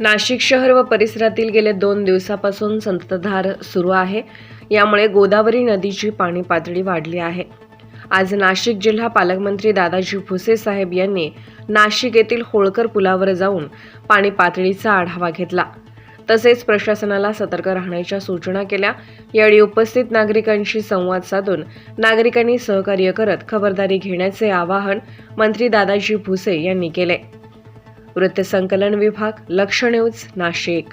नाशिक शहर व परिसरातील गेले दोन दिवसापासून संततधार सुरू आहे. यामुळे गोदावरी नदीची पाणी पातळी वाढली आहे. आज नाशिक जिल्हा पालकमंत्री दादाजी भुसे साहेब यांनी नाशिक येथील होळकर पुलावर जाऊन पाणी पातळीचा आढावा घेतला. तसेच प्रशासनाला सतर्क राहण्याच्या सूचना केल्या. यावेळी उपस्थित नागरिकांशी संवाद साधून नागरिकांनी सहकार्य करत खबरदारी घेण्याचे आवाहन मंत्री दादाजी भुसे यांनी केले. वृत्तसंकलन विभाग लक्ष न्यूज नाशिक.